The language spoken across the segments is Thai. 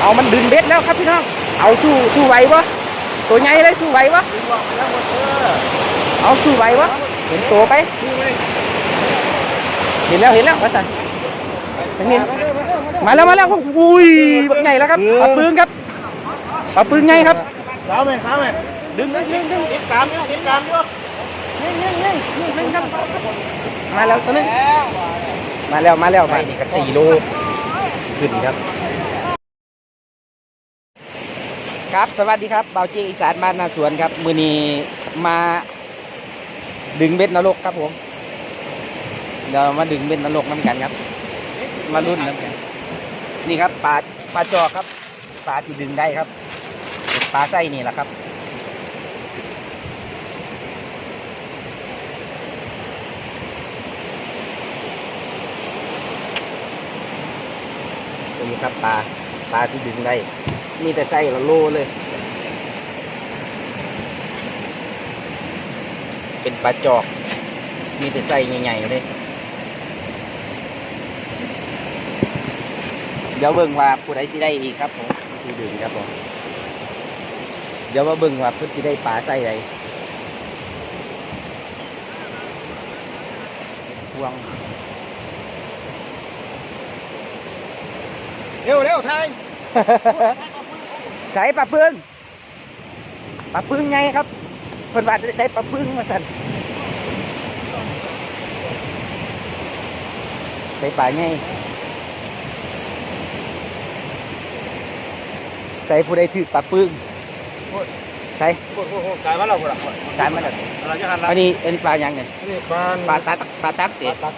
เอามันดึงเบ็ดแล้วครับพี่น้อง เอาสู้สู้ไหวปะตัวใหญ่เลยสู้ไหวปะดึงบอกแล้วหมดเออเอาสู้ไหวปะเห็นตัวไปดูเลยเห็นแล้วเห็นแล้วว่าสันเห็นมาแล้วมาแล้วอุ้ยบักใหญ่แล้วครับปลาปืนครับปลาปืนใหญ่ครับสามไหมสามไหมดึงดึงดึงดึงติดสามเนี่ยติดสามด้วยดึงครับมาแล้วตัวนึงมาแล้วมาแล้วไปนี่ก็สี่โลขึ้นครับ ครับสวัสดีครับเบาเจอีสานบ้านนาสวนครับมือนี้มาดึงเบ็ดนรกครับผมเดี๋ยวมาดึงเบ็ดนรกน้ำกันครับ มารุ่นน้ำกันนี่ครับปลาปลาจอครับปลาที่ดึงได้ครับปลาไส้นี่แหละครับนี่ครับปลาปลาที่ดึงได้ มีแต่ไส้ละโลเลย เป็นปลาจอก มีแต่ไส้ใหญ่ๆเลย เดี๋ยวเบิ่งว่าผู้ใดสิได้อีกครับผมที่ดึงครับผมเดี๋ยวมาเบิ่งว่าเพิ่นสิได้ปลาไส้ใดพวงเร็วเร็วทาย ใส่ปลาพึ่งปลาพึ่งไงครับเพิ่นว่าจะได้ปลาพึ่งมาสั่นใส่ปลาไงใส่ผู้ใดถือปลาพึ่งใส่โอ้โหกายมาเราคนละการมันแบบอะไรจะหันละอันนี้อันนี้ปลายังไงนี่บ้านปลาตักปลาตักเตะตัด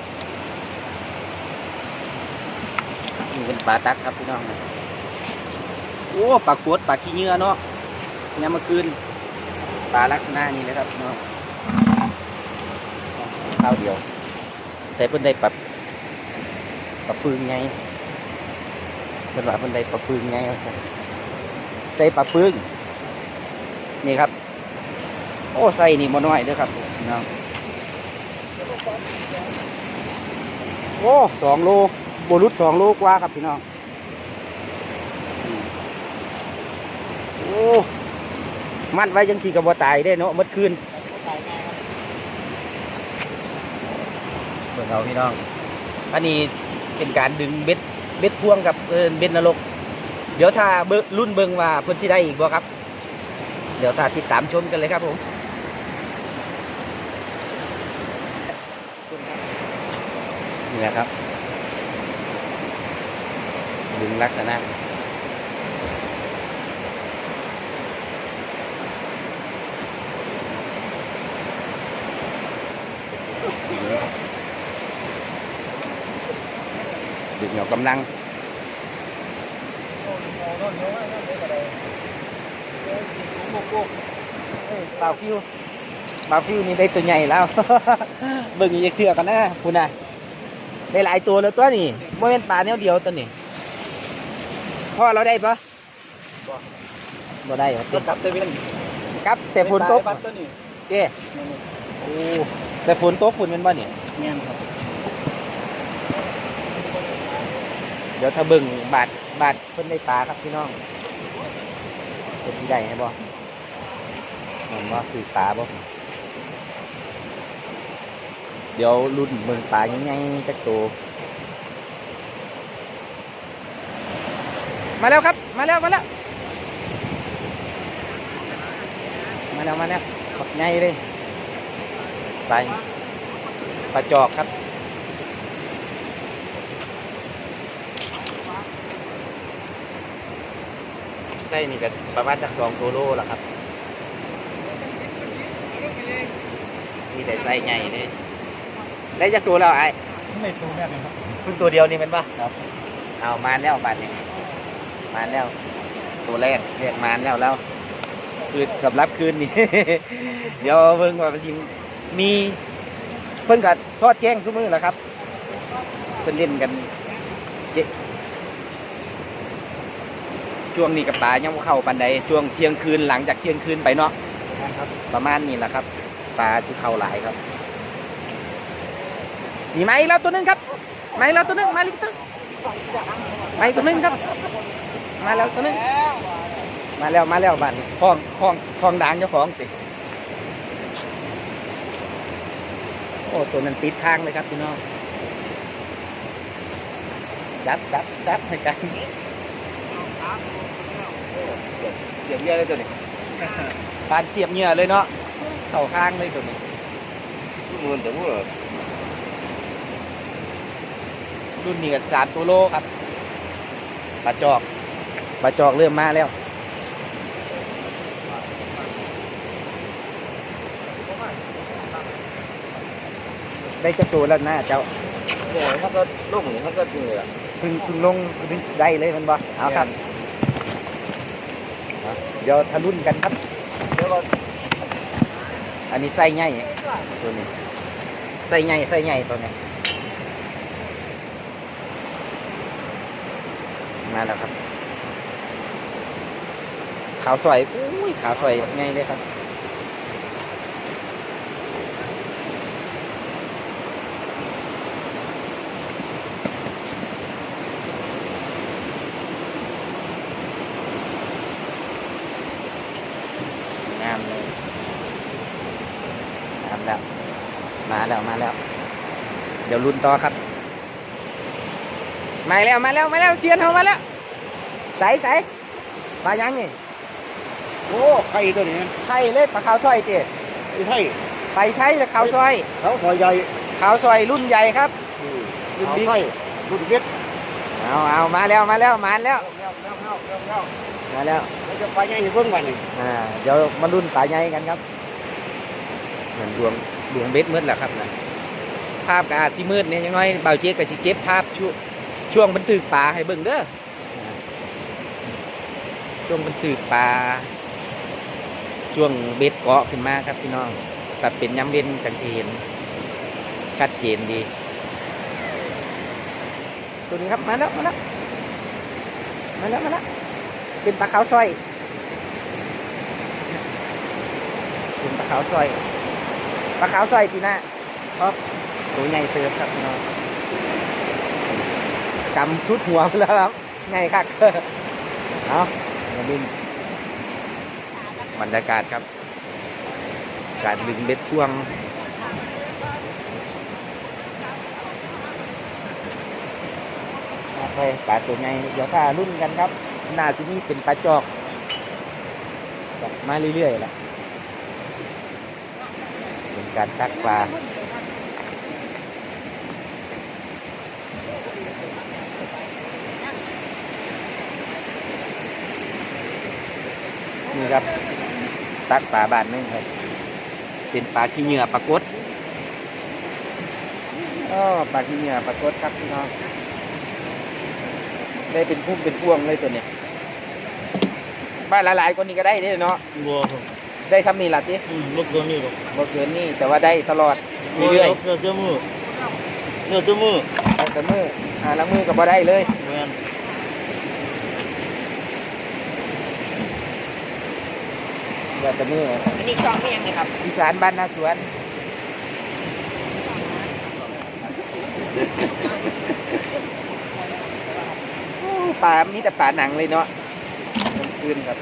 นี่เป็นปลาตักครับพี่น้องนะ โอ้ปลากวดปลาขี้เหงื่อเนาะยามเมื่อคืนปลาลักษณะนี้เลยครับพี่น้องข้าวเดียว ใส่เพิ่นได้ปลาปลาปึงไงเพิ่นว่าเพิ่นได้ปลาปึงไงว่าซั่ใส่ปลาปึงนี่ครับ โอ้ใส่นี่บ่น้อยเด้อครับพี่น้องโอ้สองโลบรุษสองโลกว่าครับพี่น้องอืมโอ้ มัดไว้จังสีกับบ่ตายได้เนาะหมดคืนเบิ่งเอาพี่น้อง อันนี้เป็นการดึงเบ็ดเบ็ดพ่วงกับเบ็ดนรก เดี๋ยวถ้าเบิรุ่นเบิ่งว่าเพิ่นสิได้อีกบ่ครับ เดี๋ยวถ้าติดตามชมกันเลยครับผมนี่แหละครับ ดึงลักษณะ ดึงเหนียวกำลังเปล่าฟิวเปล่าฟิวนี่ได้ตัวใหญ่แล้วเบิ่งอีกเถื่อกันนะคุณน่ะได้หลายตัวแล้วตัวนี่โมเป็นปลาแนวเดียวตัวนี่พ่อเราได้ปะบ่ได้เหรอรถกลับเตวินครับแต่ฝนตกเด้โอ้แต่ฝนตกฝนเป็นบ่เนี่ยเงี้ยครับ ดี๋ยวถ้าเบิ่งบาดบาดเพิ่นได้ปลาครับพี่น้องเป็นที่ได้ให้บ่เห็นว่าคือปลาบ่เดี๋ยวรุ่นเบิ่งปลายังไงจักตัวมาแล้วครับ มาแล้วมาแล้วมาแล้วมาแล้วบักใหญ่เลยปลาปลาจอกครับ ใช่นี่ก็ประมาณจากสองตัวโลละครับ มีแต่ไส้ใหญ่เลยได้จากตัวแล้วไอ้ไม่ถูกแน่เลยครับเพิ่งตัวเดียวนี่เป็นปะครับ เอามาแล้วบาทเนี่ยมาแล้ว ตัวแรกเรียกมาแล้วแล้ว คือสำหรับคืนนี้ เดี๋ยวเพิ่งว่ามันสิมีเพิ่นกับซอดแจ้งซุมือแหล้วครับเพิ่นเล่นกันเจ ช่วงนี้กับปลายังบ่เข้าปันใดช่วงเที่ยงคืนหลังจากเที่ยงคืนไปเนาะครับ ประมาณนี้แหละครับปลาที่เข้าหลายครับ มีไหมแล้วตัวหนึงครับไหมแล้วตัวหนึงมาลิกตัวไหมตัวหนึงครับ มาแล้วตัวนึงมาแล้วมาแล้วบ้านนี้คลองคลองคลองด่างเจ้าของสิโอ้ตัวนั้นติดทางเลยครับพี่น้องจับจับจับให้กัน เสียบเยอะเลยตัวนี้ปานเสียบเหงื่อเลยเนาะเข่าข้างเลยตัวนี้มันแต่ว่ารุ่นนี้กับสามตัวโลครับปลาจอกปลาจอกเริ่มมาแล้วได้เจ้าตัวแล้วนะเจ้าเนี่ยมันก็ลูกนี่มันก็นี่แหละเพึ่งเพึ่งลงเพึ่งได้เลยมันบ่เอาครับ เดี๋ยวทะลุนกันครับเดี๋ยวก็อันนี้ไส้ใหญ่ตัวนี้ไส้ใหญ่ไส้ใหญ่ตัวนี้มาแล้วครับ ขาวสวยอุ้ยขาวสวยไงเลยครับงามเลยงามแล้วมาแล้วมาแล้ว เดี๋ยวลุ้นต่อครับ มาแล้วมาแล้วมาแล้วเซียนเขามาแล้วใสใสปลายังนี่โอ้ไข่ตัวนี้ไข่เลยปลาขาวซอยเตี๋ยไอ้ไข่ไข่ไข่และขาวซอยเขาซอยใหญ่ขาวซอยรุ่นใหญ่ครับรุ่นบิ๊กไข่รุ่นบิ๊กเอาเอามาแล้วมาแล้วมาแล้วเร็วเร็วเร็วเร็วเร็วมาแล้วเราจะไปยังอยู่เพิ่งวันนี้อ่าเดี๋ยวมารุ่นปลาใหญ่กันครับเหมือนดวงดวงเบ็ดมืดแหละครับนะ ภาพกับอาจสิมืดเนี่ยยังไงเบาเจ๊ก็สิเก็บภาพช่วงช่วงบันทึกปลาให้เบิ่งเด้อช่วงบันทึกปลาช่วงเบ็ดเกาะขึ้นมาครับพี่น้องแต่เป็นย้ำเว้นจังเห็นชัดเจนดีตัวนี้ครับมาแล้วมาแล้วมาแล้วมาแล้วเป็นปลาขาวซอยเป็นปลาขาวซอยปลาขาวซอยตีหน้าครับ ตัวใหญ่เติบครับพี่น้องกำชุดหัวแล้วครับไงครับเอามาดึงบรรยากาศครับ การดึงเบ็ดพ่วงไปปลาตัวใหญ่เดี๋ยวถ้ารุ่นกันครับ หน้าที่นี่เป็นปลาจอกมาเรื่อยๆแหละเป็นการตักปลา นี่ครับ ตักปลาบานหนึงครับเป็นปลาขี้เหงื่อปลากดอ๋อปลาขี้เหงื่อปลากดครับพี่น้องได้เป็นพุ่มเป็นพวงเลยตัวเนี้ยบ้านหลายๆคนนี้ก็ได้เด้เนาะบัวครับได้ซ้ำนี่ละทีอืมลูกตัวนี้ครับบ่เกินนี่แต่ว่าได้ตลอดเรื่อยเนื้อเจ้ามือเนื้อเจ้ามือๆเอาแต่มืออ่าละมือก็บ่ได้เลย แม่น เดี๋ยวแต่มืออันนี้ช่องนี่ยังไงครับอีสานบ้านนาสวนป่ามีแต่ป่าหนังเลยเนาะกลางคืนครับ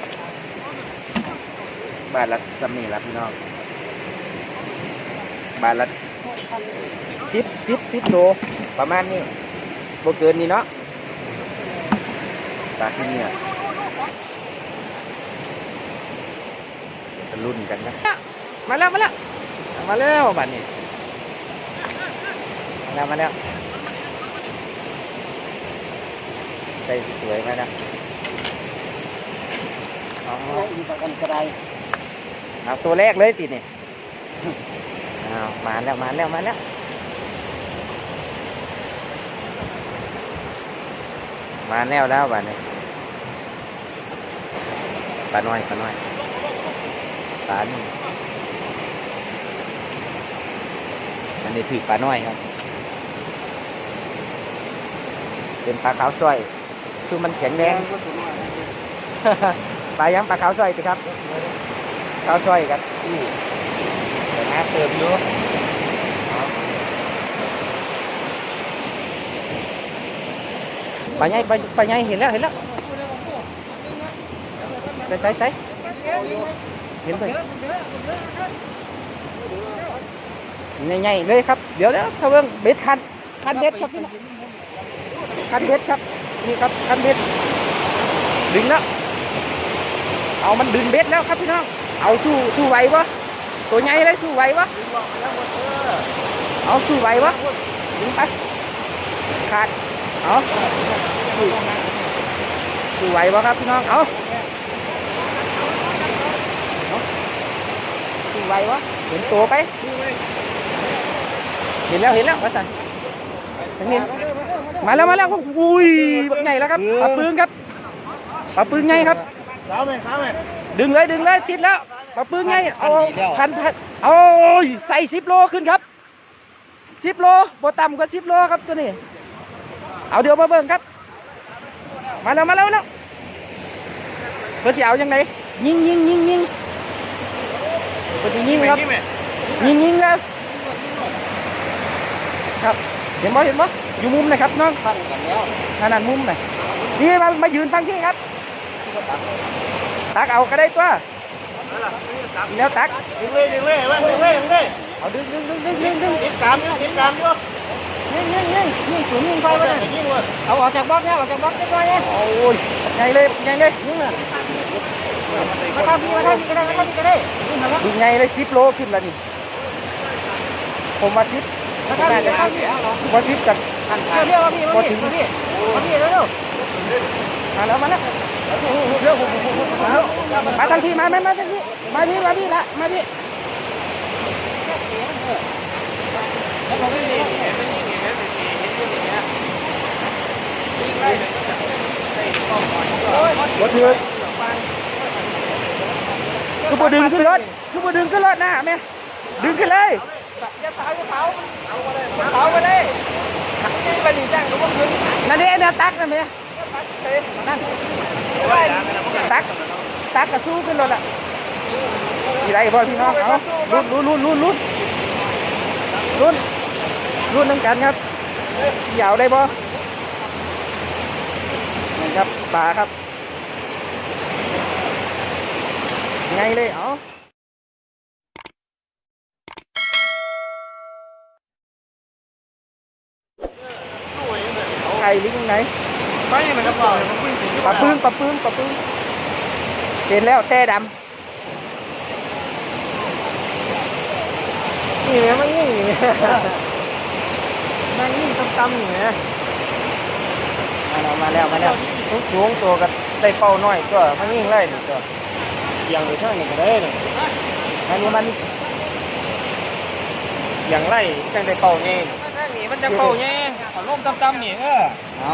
บ้านละซ้ำนี่ละพี่น้องบ้านละสิบสิบสิบโลประมาณนี้โบเกินนี่เนาะปลาที่เนี่ยจะ รุ่นกันนะมาแล้ว มาแล้ว มาแล้วบัดนี้ มาแล้ว มาแล้วใส่สวยมานะเอาอีกกันกระไดเอาตัวแรกเลยติเนี่ยเอามาแล้ว มาแล้ว มาแล้วมาแล้วแล้วบัดนี้ปลาน้อยปลาน้อย ปลานี่อันนี้ถือปลาน้อยครับ เป็นปลาขาวสร้อยคือมันแข็งแรงปลายังปลาขาวสร้อยสิครับขาวสร้อยครับนี่แต่น้าเติมอยู่เอาปลาใหญ่ปลาปลาใหญ่เห็นแล้วเห็นแล้วใส่ใส่ใส่ เห็นเลยใหญ่ๆเลยครับ เดี๋ยวเดี๋ยวเขาเบิ่งเบ็ดคันคันเบ็ดครับพี่น้องคันเบ็ดครับ นี่ครับคันเบ็ดดึงแล้ว เอามันดึงเบ็ดแล้วครับพี่น้อง เอาสู้สู้ไหวปะตัวใหญ่เลยสู้ไหวปะเอาสู้ไหวปะดึงไปขาด เอาสู้ไหวปะครับพี่น้อง เอาเอาสู้ ไหวปะเห็นตัวไป เห็นแล้วเห็นแล้วว่าสันทางนี้มาแล้วมาแล้วอุ้ยบักใหญ่แล้วครับปลาปืนครับปลาปืนไงครับสาวไหมสาวไหมดึงเลยดึงเลยติดแล้วปลาปืนไงเอาพันพันเอาใส่สิบโลขึ้นครับสิบโลบ่ต่ำกว่าสิบโลครับตัวนี้ เอาเดี๋ยวมาเบิ่งครับ มาแล้วมาแล้วมาแล้วเพื่อจะเอายังไงยิงยิงยิงยิง เพื่อจะยิงครับ ยิงยิงเลยครับ เห็นบ่เห็นบ่อยู่มุมนะครับน้องตั้งกันแล้วขนาดมุมหน่อยนี่มามายืนฟังที่ครับ ตักเอาก็ได้ตัวแล้วตักดึงเลยดึงเลยว่าดึงเลยดึงเลยเอาดึงดึงดึงดึงดึงดึงติดตามอยู่ติดตามอยู่ยิงยิงยิงยิงสูงยิงไฟไปไปเลเลยยยิงเลยเอาออกจากบล็อกเนี่ยออกจากบล็อกได้ด้วยเนี่ยโอ้ยใหญ่เลยใหญ่เลยยิงเลยมาเข้าพี่มาเข้าพี่ก็ได้มาเข้าพี่ก็ได้ ดึงใหญ่เลยสิบโลขึ้นแล้วนี่ ผมมาสิบน่าจะว่าสิบจากเรียกว่าพี่มาพี่มาพี่มาพี่เร็วมาแล้วมาแล้วเร็วมาทางที่มามามาทางที่มาพี่มาพี่ละมาพี่รถเถือก คือบ่ดึงขึ้นรถคือบ่ดึงขึ้นรถนะแม่ดึงขึ้นเลยอย่าเผาอย่าเผาเผาไปเลยนี่ไปดีจังรู้ว่าคืนนั่นเด้นะตักนะแม่นั่นตักตักกระสู้ขึ้นรถอะมีไรบ่พี่น้องเอาลุ้นลุ้นลุ้นลุ้นลุ้นลุ้นลุ้นน้ำกันครับยาวได้บ่นี่ครับปลาครับ ไงเลยเอาไงหรือยังไงไม่เหมือนกับเรามันวิ่งถึงปลาปื้งปลาปื้งปลาปื้งเห็นแล้วแต่ดนี่ไงมันยิ่งนี่มันยิ่งตำๆอย่างเงี้ยมาแล้วมาแล้วมาแล้วสูงตัวกับได้เป้าน้อยก็มันยิ่งไล่นี่ก็ อย่างไปเท่านี้ก็ได้นี่อันนี้มัน อย่างไล่จังได้เป้าไงนี่มันจะเป้าไงอารมณ์ตำๆนี่เออเอา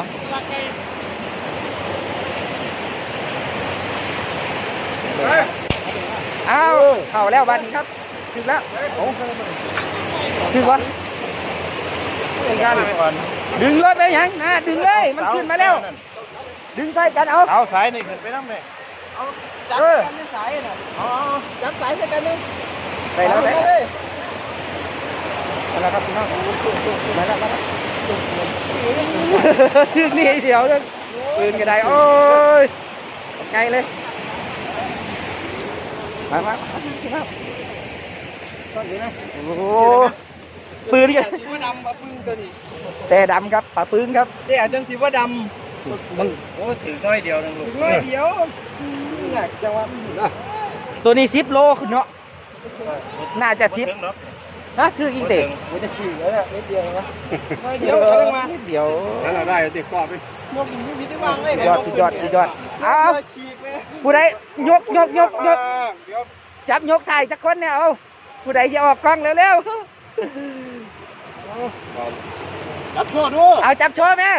เอาเข้าแล้ววันนี้ครับ ถึงแล้วถึงวะเป็นการก่อนดึงรถไปยังนะดึงเลย มันขึ้นมาแล้ว ดึงใส่กันเอา เอาสายนี่ขึ้นไปน้ำเลย เออสายน่ะอ๋อจับสายใส่กันนึงไปแล้วไปแล้วไปแล้วครับพี่น้องมาแล้วมาแล้วถึงนี่เดียวเลยปืนก็ได้โอ้ยไงเลยมามาพี่น้องต้นนี้นะโอ้โหปืนกันสีว่าดำปลาปึ้งตัวนี้แต่ดำครับป่าปืนครับเดี๋ยวจังสีว่าดมึงำโอ้ถือร้อยเดียวนึงลูกร้อยเดียว นี่จังหวะมันอยู่นะตัวนี้สิบโลขึ้นเนาะน่าจะสิบนะถืออีกเด็กมันจะฉีกแล้วเนี่ยนิดเดียวนะร้อยเดีเดียยววกำลังมาเดียวแล้วเราได้ติดกรอบไปยกมีที่วางเลยสุดยอดสุดยอดสุดยอดเอาฉีกเลยผู้ใดยกยกยกยกเดี๋ยวจับยกถ่ายจักคนเนี่ยเอาผู้ใดจะออกกล้องเร็วรับโทษด้วยๆเอาจับโชว์แม่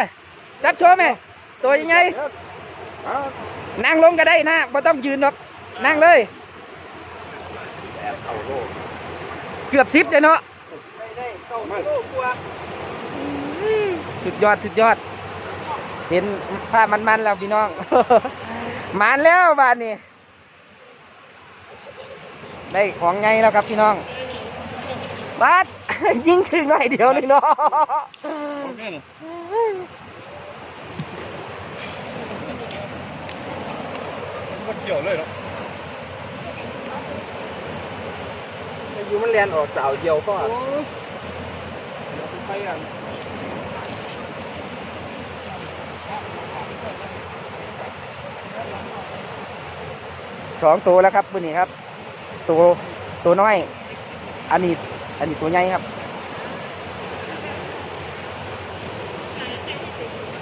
จับโชว์แม่ตัวยังไง นั่งลงก็ได้นะไม่ต้องยืนหรอกนั่งเลย เกือบสิบเลยเนาะสุดยอดสุดยอด เห็นภาพมันๆแล้วพี่น้องมันแล้วบ้านนี้ได้ของไงแล้วครับพี่น้องบาสยิงถึงหน่อยเดียวเลยเนาะ มันเกี่ยวเลยเนาะอยู่มันเรียนออกสาวเดียวก็ไปอะสองตัวแล้วครับมือนี้ครับ ตัวตัวน้อย อันนี้อันนี้ตัวใหญ่ครับ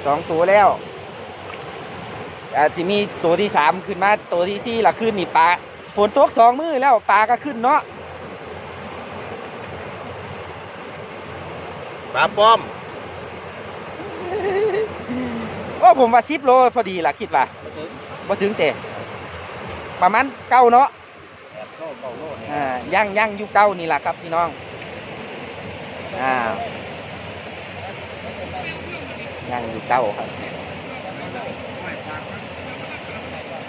สองตัวแล้ว อาจจะมีตัวที่สามขึ้นมาตัวที่สี่ละขึ้นนี่ปลาฝนตกสองมือแล้วปลาก็ขึ้นเนาะปลาป้อมโอ้ผมว่าสิบโลพอดีล่ะคิดว่าบ่ถึงแต่ประมาณเก้าเนาะโน่เก่าโน่เนี่ยอ่าย่างย่างอยู่เก้านี่แหละครับพี่น้องอ่าย่างอยู่เก้าครับ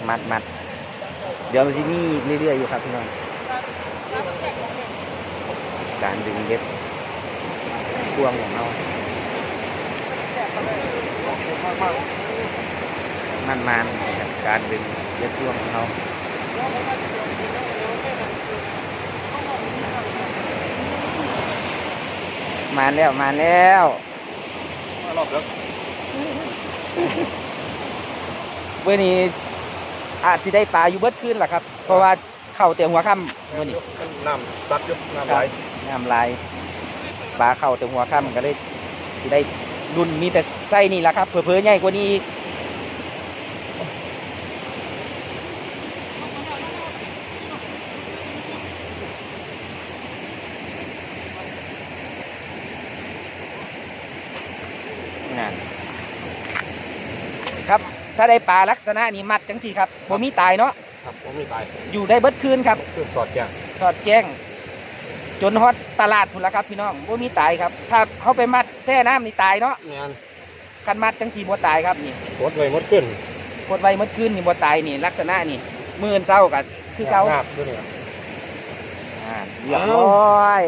มัดมัดเดี๋ยวที่นี่เรื่อยๆอยู่ครับพี่น้องการดึงเบ็ดพ่วงของเรามันมันๆครับการดึงเบ็ดพ่วงของเรามาแล้วมาแล้วรอบแล้วเมื่อนี้ อาจจะได้ปลาอยู่เบิดขึ้นล่ะครับ เพราะว่าเข้าแต่หัวค่ำเมื่อนี้น้ำซัดยุบน้ำไหลน้ำลายปลาเข้าแต่หัวค่ำก็เลยสิได้รุ่นมีแต่ไส้นี่แหละครับเผื่อๆใหญ่กว่านี้อีกนั่นครับ ถ้าได้ปลาลักษณะนี้มัดจังสี่ครับบ่มีตายเนาะครับผมมีตายอยู่ได้เบิดคืนครับคือสอดแจ้งสอดแจ้ง จนฮอตตลาดพุ่นละครับพี่น้องบ่มีตายครับ ถ้าเขาไปมัดแช่น้ำนี่ตายเนาะงานคันมัดจังสีบ่ตายครับนี่หมดเลยหมดขึ้นกดไว้เมื่อคืนนี่บ่ตายนี่ลักษณะนี่มื่นเศร้ากับคือเขางาบด้วยเนี่ยอ่าเรียบร้อย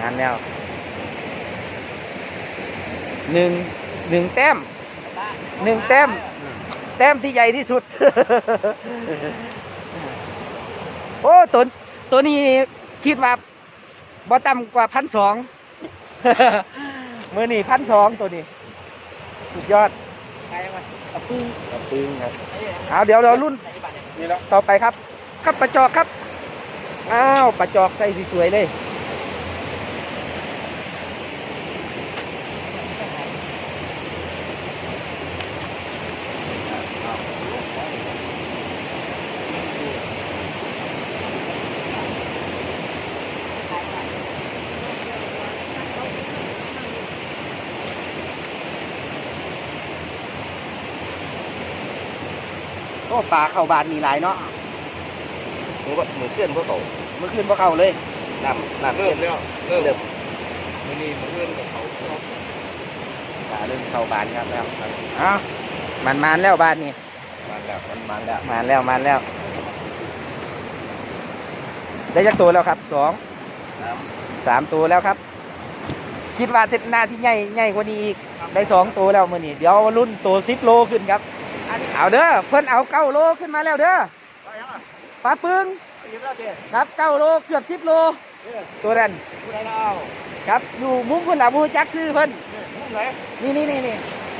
งานแล้วหนึ่งหนึ่งแต้ม หนึ่งแต้ม แต้มที่ใหญ่ที่สุด โอ้ตัวตัวนี้คิดว่าบ่ต่ำกว่าพันสองมือนี่พันสองตัวนี้ สุดยอดกระปึ้งกระปึ้งครับเอาเดี๋ยวเรารุ่นนี่แล้วต่อไปครับ ครับปลาจอกครับ อ้าวปลาจอกใส่สวยๆเลย โอ้ปลาเข้าบานมีหลายเนาะมือว่ามือเคลื่อนพวกเขาเมื่อคืนพวกเขาเลยน้ำน้ำเริ่มแล้วเริ่มมือนี้มือเริ่มกับเขาปลาเริ่มเข้าบานครับแล้วอ้าวมันมานแล้วบานนี่มาแล้วมันมาแล้วมานแล้วมานแล้ว ได้จักตัวแล้วครับสองน้สามตัวแล้วครับ คิดว่าเสร็จหน้าที่ใหญ่ใหญ่กว่านี้อีกได้สองตัวแล้วมื่อนี้เดี๋ยวรุ่นตัวสิบโลขึ้นครับ เอาเด้อเพิ่นเอาเก้าโลขึ้นมาแล้วเด้อำไปยังอะปลาปึงไปยิบแล้วเจ๊ครับเก้าโลเกือบสิบโลตัวนั้นผู้ใดเอาครับอยู่มุมเพิ่นละมูจักซื้อเพิ่นมุ้งไหนนี่นี่นี่นี่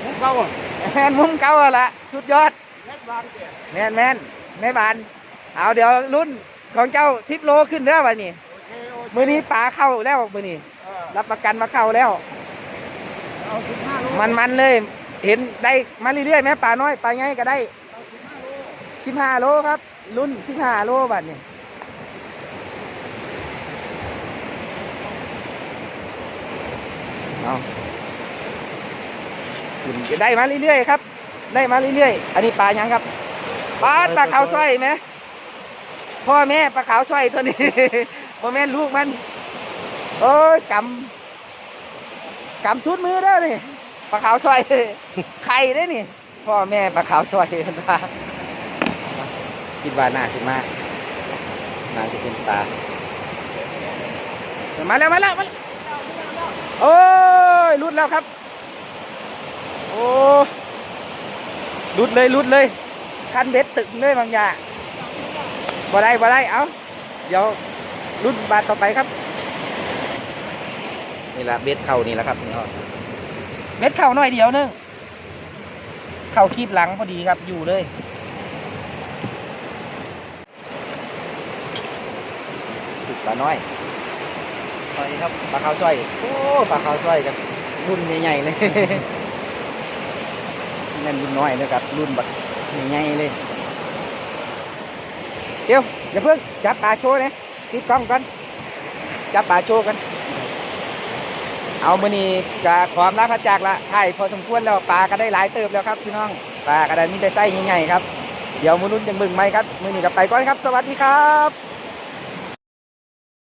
มุ้งเก่าอะแมนมุมเก่าอะละสุดยอดแม็กบางเจ๊แมนแมนแม่บานเอาเดี๋ยวรุ่นของเจ้าสิบโลขึ้นเด้อวันนี้โอเคโอเคมือนี้ปลาเข้าแล้วมือนี้เออรับประกันมาเข้าแล้วเอาสิบห้าโลมันมันๆเลย เห็นได้มาเรื่อยๆไหมปลาน้อยปลาใหญ่ก็ได้สิบห้าโลครับรุ่นสิบห้าโลบัดนี้เอาได้มาเรื่อยๆครับ ได้มาเรื่อยๆ อันนี้ปลายังครับปลาปลาขาวสร้อยไหมพ่อแม่ปลาขาวสร้อยตัวนี้พ่อแม่ลูกมัน โอ้ยกำกำสุดมือเด้อนี่ ปลาขาวสร้อยไข่ได้นี่ พ่อแม่ปลาขาวสร้อยนปะคิดว่าน่าจะมากน่าจะเป็นปลามาแล้วมาแล้วมาแล้วโอ้ยรุดแล้วครับ โอ้รุดเลยรุดเลยคันเบ็ดตึกเลยบางอย่างบ่ได้บ่ได้เอาเดี๋ยวรุ่นบาทต่อไปครับ นี่ละเบ็ดเข่านี่แหละครับพี่น้อง เบ็ดเข่าหน่อยเดียวนึงเข่าคีบหลังพอดีครับอยู่เลยตึกปลาน้อยไปครับปลาขาวสร้อยโอ้ปลาขาวสร้อยกันรุ่นใหญ่ๆเลยนั่นรุ่นน้อยนะครับรุ่นแบบใหญ่ๆเลยเดี๋ยวอย่าเพิ่งจับปลาโชว์นะติดกล้องก่อนจับปลาโชว์กัน เอามือนี้กะความลาพระจักละถ่ายพอสมควรแล้วปลาก็ได้หลายเติบแล้วครับพี่น้องปลาก็ได้มีแต่ไส้ใหญ่ๆครับ เดี๋ยวมือนุ่นจังบึงไหมครับมือนี้กับไปก่อนครับ สวัสดีครับ